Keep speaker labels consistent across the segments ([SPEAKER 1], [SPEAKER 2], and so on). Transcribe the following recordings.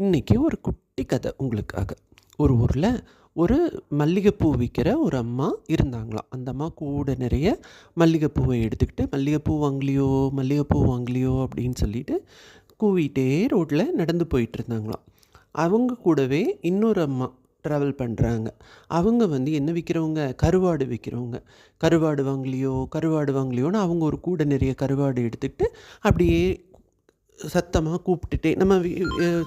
[SPEAKER 1] இன்றைக்கி ஒரு குட்டி கதை உங்களுக்காக. ஒரு ஊரில் ஒரு மல்லிகைப்பூ விற்கிற ஒரு அம்மா இருந்தாங்களாம். அந்த அம்மா கூட நிறைய மல்லிகைப்பூவை எடுத்துக்கிட்டு மல்லிகைப்பூ வாங்கலையோ மல்லிகைப்பூ வாங்கலையோ அப்படின்னு சொல்லிட்டு கூவிட்டே ரோட்டில் நடந்து போயிட்டு இருந்தாங்களாம். அவங்க கூடவே இன்னொரு அம்மா ட்ராவல் பண்ணுறாங்க அவங்க வந்து என்ன விற்கிறவங்க கருவாடு விற்கிறவங்க கருவாடு வாங்கலையோ கருவாடு வாங்கலையோன்னு அவங்க ஒரு கூட நிறைய கருவாடு எடுத்துக்கிட்டு அப்படியே சத்தமாக கூப்பிட்டுட்டே நம்ம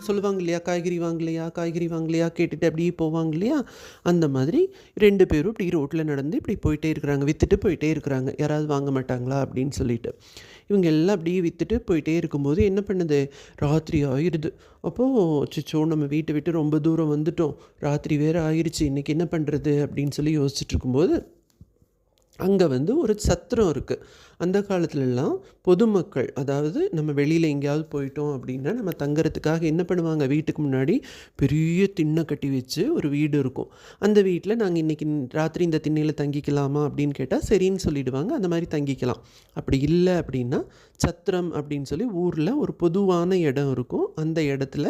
[SPEAKER 1] சொல்லுவாங்க இல்லையா காய்கறி வாங்கலையா காய்கறி வாங்கலையா கேட்டுட்டு அப்படியே போவாங்க இல்லையா? அந்த மாதிரி ரெண்டு பேரும் இப்படி ரோட்டில் நடந்து இப்படி போயிட்டே இருக்கிறாங்க விற்றுட்டு போயிட்டே இருக்கிறாங்க. யாராவது வாங்க மாட்டாங்களா அப்படின்னு சொல்லிட்டு. இவங்க எல்லாம் அப்படியே விற்றுட்டு போயிட்டே இருக்கும்போது என்ன பண்ணுது? ராத்திரி ஆயிடுது அப்போது சிச்சோ நம்ம வீட்டை விட்டு ரொம்ப தூரம் வந்துட்டோம். ராத்திரி வேறு ஆயிடுச்சு இன்றைக்கி என்ன பண்ணுறது அப்படின்னு சொல்லி யோசிச்சுட்டு இருக்கும்போது அங்கே வந்து ஒரு சத்திரம் இருக்குது அந்த காலத்துலலாம் பொதுமக்கள் அதாவது நம்ம வெளியில் எங்கேயாவது போயிட்டோம் அப்படின்னா நம்ம தங்குறதுக்காக என்ன பண்ணுவாங்க? வீட்டுக்கு முன்னாடி பெரிய திண்ணை கட்டி வச்சு ஒரு வீடு இருக்கும். அந்த வீட்டில் நாங்கள் இன்றைக்கி ராத்திரி இந்த திண்ணையில் தங்கிக்கலாமா அப்படின்னு கேட்டால் சரின்னு சொல்லிடுவாங்க. அந்த மாதிரி தங்கிக்கலாம். அப்படி இல்லை அப்படின்னா சத்திரம் அப்படின்னு சொல்லி ஊரில் ஒரு பொதுவான இடம் இருக்கும். அந்த இடத்துல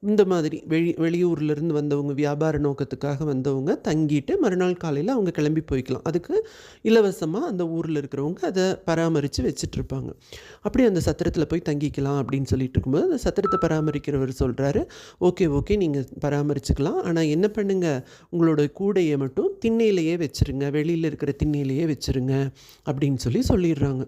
[SPEAKER 1] இந்த மாதிரி வெளி வெளியூர்லேருந்து வந்தவங்க வியாபார நோக்கத்துக்காக வந்தவங்க தங்கிட்டு மறுநாள் காலையில் அவங்க கிளம்பி போய்க்கலாம். அதுக்கு இலவசமாக அந்த ஊரில் இருக்கிறவங்க அதை பராமரித்து வச்சிட்ருப்பாங்க. அப்படி அந்த சத்திரத்தில் போய் தங்கிக்கலாம் அப்படின்னு சொல்லிட்டு இருக்கும்போது அந்த சத்திரத்தை பராமரிக்கிறவர் சொல்கிறாரு ஓகே ஓகே நீங்கள் பராமரிச்சுக்கலாம். ஆனால் என்ன பண்ணுங்கள் உங்களோட கூடையை மட்டும் திண்ணையிலேயே வச்சுருங்க. வெளியில் இருக்கிற திண்ணையிலேயே வச்சுருங்க. அப்படின்னு சொல்லி சொல்லிடுறாங்க.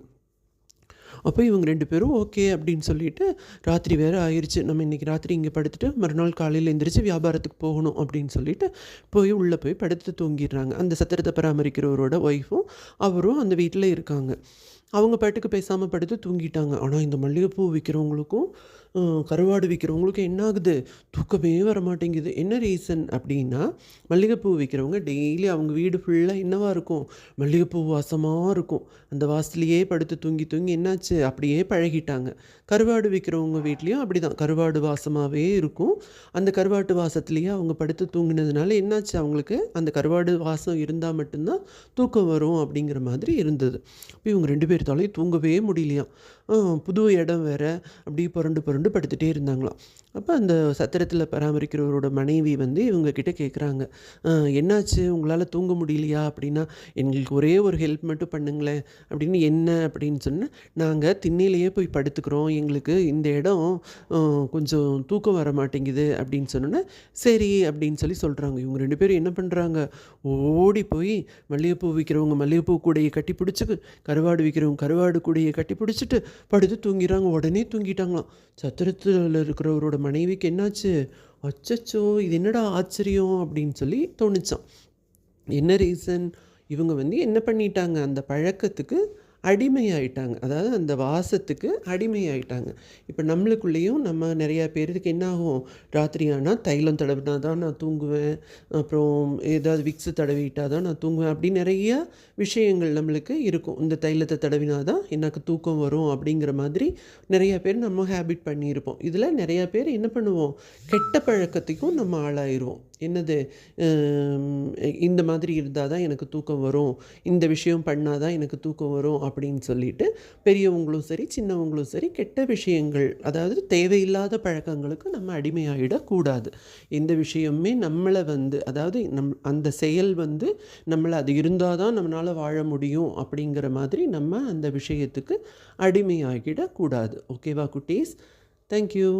[SPEAKER 1] அப்போ இவங்க ரெண்டு பேரும் ஓகே அப்படின்னு சொல்லிட்டு ராத்திரி வேறு ஆயிடுச்சு நம்ம இன்றைக்கி ராத்திரி இங்கே படுத்துட்டு மறுநாள் காலையில் எந்திரிச்சு வியாபாரத்துக்கு போகணும் அப்படின்னு சொல்லிட்டு போய் உள்ளே போய் படுத்து தூங்கிடுறாங்க. அந்த சத்திரத்தை பராமரிக்கிறவரோட ஒய்ஃபும் அவரும் அந்த வீட்டில் இருக்காங்க. அவங்க பாட்டுக்கு பேசாமல் படுத்து தூங்கிட்டாங்க. ஆனால் இந்த மல்லிகைப்பூ விற்கிறவங்களுக்கும் கருவாடு விற்கிறவங்களுக்கும் என்ன ஆகுது? தூக்கமே வர மாட்டேங்குது என்ன ரீசன் அப்படின்னா மல்லிகைப்பூ விற்கிறவங்க டெய்லி அவங்க வீடு ஃபுல்லாக என்னவாக இருக்கும்? மல்லிகைப்பூ வாசமாக இருக்கும். அந்த வாசலையே படுத்து தூங்கி தூங்கி என்னாச்சு? அப்படியே பழகிட்டாங்க. கருவாடு விற்கிறவங்க வீட்லேயும் அப்படி தான் கருவாடு வாசமாகவே இருக்கும். அந்த கருவாட்டு வாசத்துலேயே அவங்க படுத்து தூங்கினதுனால என்னாச்சு அவங்களுக்கு? அந்த கருவாடு வாசம் இருந்தால் மட்டும்தான் தூக்கம் வரும் அப்படிங்கிற மாதிரி இருந்தது. இப்போ இவங்க ரெண்டு பேரும் பேர்த்தாலையும் தூங்கவே முடியலையாம். புது இடம் வேற. அப்படியே புரண்டு புரண்டு படுத்துகிட்டே இருந்தாங்களாம். அப்போ அந்த சத்திரத்தில் பராமரிக்கிறவரோட மனைவி வந்து இவங்கக்கிட்ட கேட்குறாங்க என்னாச்சு? உங்களால் தூங்க முடியலையா? அப்படின்னா எங்களுக்கு ஒரே ஒரு ஹெல்ப் மட்டும் பண்ணுங்களேன். அப்படின்னு என்ன? அப்படின்னு சொன்னால் நாங்கள் திண்ணையிலேயே போய் படுத்துக்கிறோம். எங்களுக்கு இந்த இடம் கொஞ்சம் தூக்கம் வர மாட்டேங்குது. அப்படின்னு சொன்னோன்னே சரி. அப்படின்னு சொல்லி சொல்கிறாங்க இவங்க ரெண்டு பேரும் என்ன பண்ணுறாங்க ஓடி போய் மல்லிகைப்பூ விற்கிறவங்க மல்லிகைப்பூ கூடையை கட்டி பிடிச்சி கருவாடு விற்கிறவங்க கருவாடு கூடையை கட்டி பிடிச்சிட்டு படுத்து தூங்கிறாங்க உடனே தூங்கிட்டாங்களாம். சத்திரத்தில் இருக்கிறவரோட மனைவிக்கு என்னாச்சு? அச்சச்சோ இது என்னடா ஆச்சரியம் அப்படின்னு சொல்லி தோணுச்சான் என்ன ரீசன் இவங்க வந்து என்ன பண்ணிட்டாங்க? அந்த பழக்கத்துக்கு அடிமையாயிட்டாங்க. அதாவது அந்த வாசத்துக்கு அடிமையாயிட்டாங்க. இப்போ நம்மளுக்குள்ளேயும் நம்ம நிறையா பேருக்கு என்ன ஆகும் ராத்திரி ஆனால் தைலம் தடவினா தான் நான் தூங்குவேன். அப்புறம் ஏதாவது விக்ஸு தடவிட்டா தான் நான் தூங்குவேன். அப்படி நிறைய விஷயங்கள் நம்மளுக்கு இருக்கும். இந்த தைலத்தை தடவினா தான் எனக்கு தூக்கம் வரும் அப்படிங்கிற மாதிரி நிறையா பேர் நம்ம ஹேபிட் பண்ணியிருப்போம். இதில் நிறையா பேர் என்ன பண்ணுவோம்? கெட்ட பழக்கத்துக்கும் நம்ம ஆளாயிருவோம். என்னது இந்த மாதிரி இருந்தால் தான் எனக்கு தூக்கம் வரும் இந்த விஷயம் பண்ணால் தான் எனக்கு தூக்கம் வரும் அப்படின்னு சொல்லிட்டு பெரியவங்களும் சரி சின்னவங்களும் சரி கெட்ட விஷயங்கள் அதாவது தேவையில்லாத பழக்கங்களுக்கு நம்ம அடிமையாயிடக்கூடாது. எந்த விஷயமுமே நம்மளை வந்து அதாவது நம் அந்த செயல் வந்து நம்மளை அது இருந்தால் தான் நம்மளால் வாழ முடியும் அப்படிங்கிற மாதிரி நம்ம அந்த விஷயத்துக்கு அடிமையாகிடக்கூடாது. ஓகேவா குட்டீஸ்? தேங்க்யூ